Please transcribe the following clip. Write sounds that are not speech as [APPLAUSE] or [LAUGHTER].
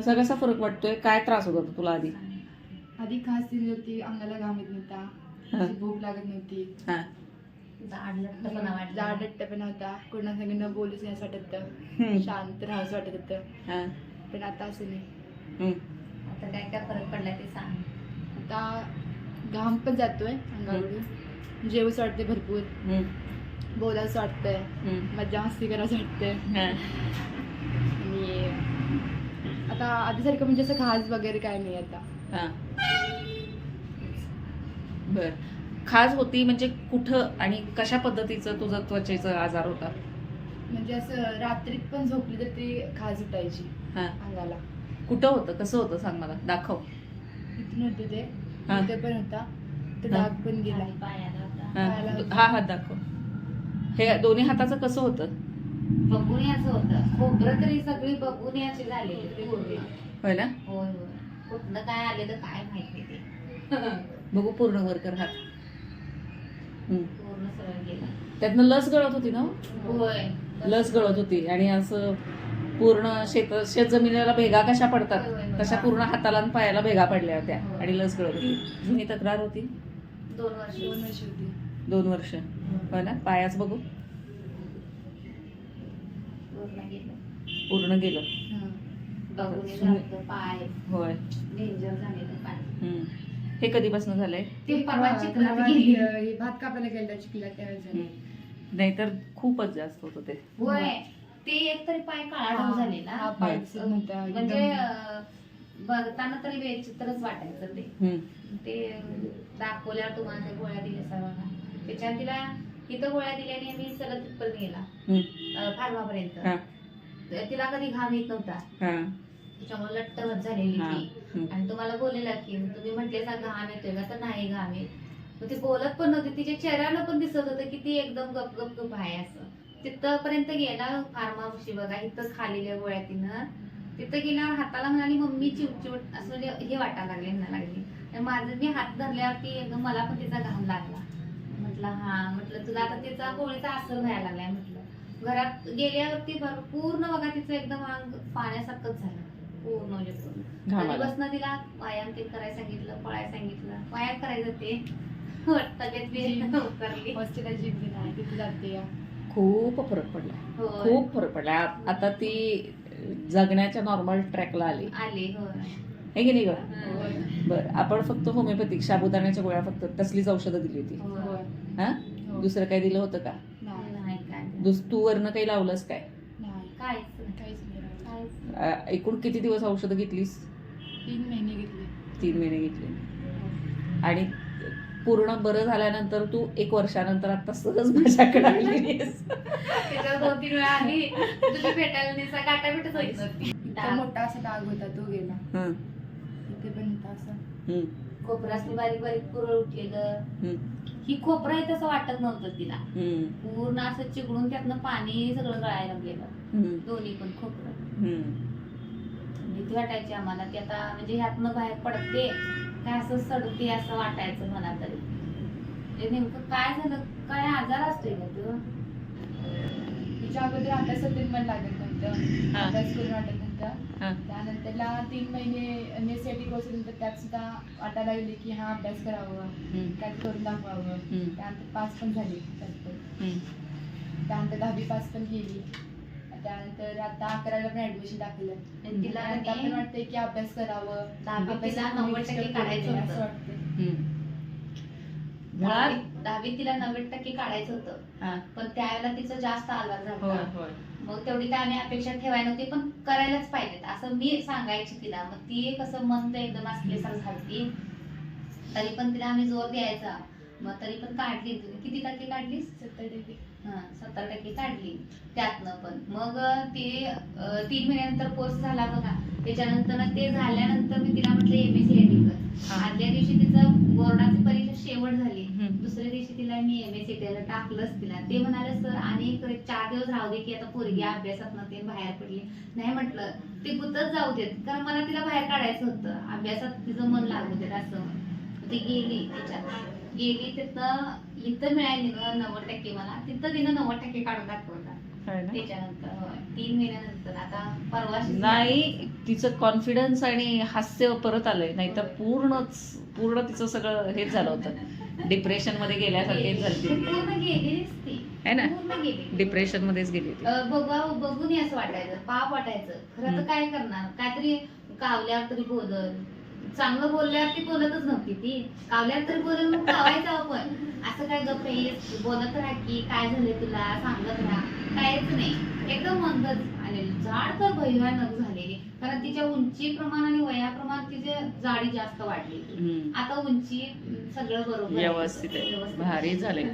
कसा कसा फरक वाटतोय काय त्रास होत होता तुला आधी आधी खास दिली होती अंगाला घाम येत हा. नव्हता भूक लागत नव्हती हा वाटला. पण होता कोणासंग न बोलूच नाही असं वाटत हम्म. शांत वाटत होतं हा. पण आता असं नाही हम्म. आता काय काय फरक पडला ते सांग आता घाम पण जातोय अंगाकडून जेवूच वाटते भरपूर हम्म. बोलावंच वाटतंय हम्म. मज्जा मस्ती करावंच वाटतंय हा. आता आधीसारखं म्हणजे असं खास वगैरे काय नाही आता. हा. बर. खाज होती म्हणजे कुठं आणि कशा पद्धतीचं तुझं त्वचेचा आजार होता? म्हणजे असं रात्रीत पण झोपली तर ती खास उठायची हा. अंगाला. कुठं होतं? कसं होतं सांग मला? दाखव. इथून होते ते. हा. इथे पण होता. हा. डाग पण गेला. खाली पायाला होता. हा होतं. हा हात दाखव. हे दोन्ही हाताचं कसं होतं? बघून याचं होतं. खोबरं तरी सगळी बघून याची झालेली पूर्ण होय ना? होय होय. कुठनं काय आलेलं काय माहिती ते. [LAUGHS] बघू पूर्ण वर कर हात. हम्म. पूर्ण सगळं गेलं. त्यातनं लस गळत होती ना होय. लस गळत होती. आणि असं पूर्ण शेत शेत जमिनीला भेगा कशा पडतात? होय, होय. तशा पूर्ण हाताला आणि पायाला भेगा पडल्या होत्या. होय. आणि लस गळत होती. जुनी तक्रार होती? दोन वर्ष. दोन वर्ष होती. दोन वर्ष. होय ना? पायाच बघू. पूर्ण गेलं पूर्ण गेलं हा. बघून सुन- झालं पाय. होय. डेंजर झालेलं पाय. हम्म. हे कधीपासून झालंय? ते परवा चिखलात गेली. हे भात कापायला गेला चिखलात त्यावेळेस झालं. नाहीतर खूपच जास्त होत ते. होय. ते एक तरी पाय काळा झालेला हा, म्हणजे बघताना तरी विचित्रच वाटायचं ते. हम्म. ते दाखवल्यावर तुम्हाला गोळ्या दिल्या सर्वांना त्याच्यात तिला इथं गोळ्या दिल्या आणि आम्ही सलग तिथपर्यंत गेला. फार्मापर्यंत. तिला कधी घाम येत नव्हता. त्याच्यामुळे लट्टभर झालेली. ती. आणि तुम्हाला बोललेला की तुम्ही म्हटले सांग घाम येतोय का? तर नाही घाम येत. मग ती बोलत पण नव्हती. तिच्या चेहऱ्यानं पण दिसत होतं की ती एकदम गप गप गप आहे असं. तिथपर्यंत गेला फार्माशी बघा. इथं खालेल्या गोळ्या तिनं. तिथं गेल्यावर हाताला म्हणाली मम्मी चिवचिवट असं म्हणजे हे वाटायला लागले म्हणा लागली. माझं मी हात धरल्यावरती एकदम मला पण तिचा घाम लागला. म्हटलं हा म्हटलं तुला आता तिचा गोळीचा असर व्हायला लागलाय म्हटलं. घरात गेल्यावरती भर- पूर्ण बघा तिचं एकदम अंग पाण्यासारखंच झालं. पूर्ण म्हणजे पूर्ण. घामाला. बसनं तिला व्यायाम ते करायला सांगितलं पळायला सांगितलं. व्यायाम करायचं ते. तब्येत बी उतरली हॉस्टेलला जीप घेणार तिथे जाते. खूप फरक पडला. होय. खूप फरक पडला. आ- आता ती जगण्याच्या नॉर्मल ट्रॅकला आली. आले होय. हे की नाही ग. बर आपण फक्त होमिओपॅथिक साबुदाण्याच्या गोळ्या फक्त तसलीच औषधं दिली होती. हा? हो. दुसरं काही दिलं होतं का? काय दुस तू वरनं काही लावलंस काय? एकूण किती दिवस औषधं घेतलीस? तीन महिने घेतले. तीन महिने घेतली. आणि पूर्ण बरं झाल्यानंतर तू एक वर्षानंतर आता सहज माझ्याकडे आलीस दोन तीन वेळा आली. तुझी भेटायला मोठा असा डाग होता तो गेला. पण होता असा. हं, खोबरासनी बारीक बारीक पुरळ उठलेलं. हं, ही खोबरं आहे तसं वाटत नव्हतं तिला. पूर्ण असं चिकडून त्यातनं पाणी सगळं गळायला हं, दोन्ही पण खोबरं हं. भीती वाटायची आम्हाला की आता म्हणजे ह्यातनं बाहेर पडते काय असं सडते असं वाटायचं मला तरी. ते नेमकं काय झालं? काय आजार असतोय का तो? तिच्या अगोदर अभ्यासात पण मन हा. अभ्यास करून वाटत हा. त्यानंतरला तीन महिने नेटसाठी कोर्स नंतर त्यात सुद्धा वाटायला लागले की हा अभ्यास करावं काय करून दाखवावं हं, त्यानंतर पास पण झाली. त्यानंतर दहावी पास पण केली त्यानंतर आता अकराला पण ऍडमिशन टाकलं तिला पण वाटतंय की अभ्यास करावं करू काढायचं. असं वाटतं हं. मुळात तिला नव्वद टक्के काढायचं होतं. पण त्यावेळेला तिचं जास्त आजार झाला. मग तेवढी काय आम्ही अपेक्षा ठेवायला नव्हती पण करायलाच पाहिजेत. असं मी सांगायची तिला. मग ती कसं मन ते एकदम असल्यासारखं झालती. तरी पण तिला आम्ही जोर द्यायचा. मग तरी पण काढली. तुम्ही किती टक्के काढलीस? सत्तर टक्के. हा सत्तर टक्के काढली. त्यातनं पण. मग ते तीन महिन्यानंतर कोर्स झाला बघा. त्याच्यानंतर ते झाल्यानंतर मी तिला म्हटलं एमएससीआयटी कर. हा. आदल्या दिवशी तिचं बोर्डाची परीक्षा शेवट झाली हं. दुसऱ्या दिवशी तिला मी एमएससीआयटीला टाकलंच तिला ते म्हणाले सर आणि एक चार दिवस राहू दे की आता पोरगी अभ्यासात ते बाहेर पडली. नाही म्हटलं ते गुतच जाऊ देत कारण मला तिला बाहेर काढायचं होतं. अभ्यासात तिचं मन लागू देत असं. ती गेली त्याच्यात गेली तिथं इथं मिळाली ना नव्वद टक्के मला. तिथं तिनं नव्वद टक्के काढून दाखवला. त्याच्यानंतर तीन महिन्यानंतर. आता परवाशी नाही तिचं कॉन्फिडन्स आणि हास्य परत आलंय. नाही तर पूर्णच पूर्ण तिचं सगळं हेच झालं होतं. डिप्रेशनमध्ये गेल्यासारखेच झाली. ती पूर्ण गेलीच ती. है ना? डिप्रेशन मध्येच गेली बघा बघून असं वाटायचं पाप वाटायचं. खरं तर. काय करणार? काहीतरी कावल्यावर तरी बोलल. चांगलं बोलल्यावर ती बोलतच नव्हती ती. कावल्यावर तरी बोलल मग कावायचं आपण. असं काय गप्प बोलत राहा की काय झालंय तुला? सांगत राहा. काहीच नाही. एकदम मंदच. आणि झाड तर भयानक झालेली कारण तिच्या उंची प्रमाण आणि वयाप्रमाण तिची जाडी जास्त वाढली. आता उंची सगळं बरोबर. व्यवस्थित आहे व्यवस्थित. भारी झाले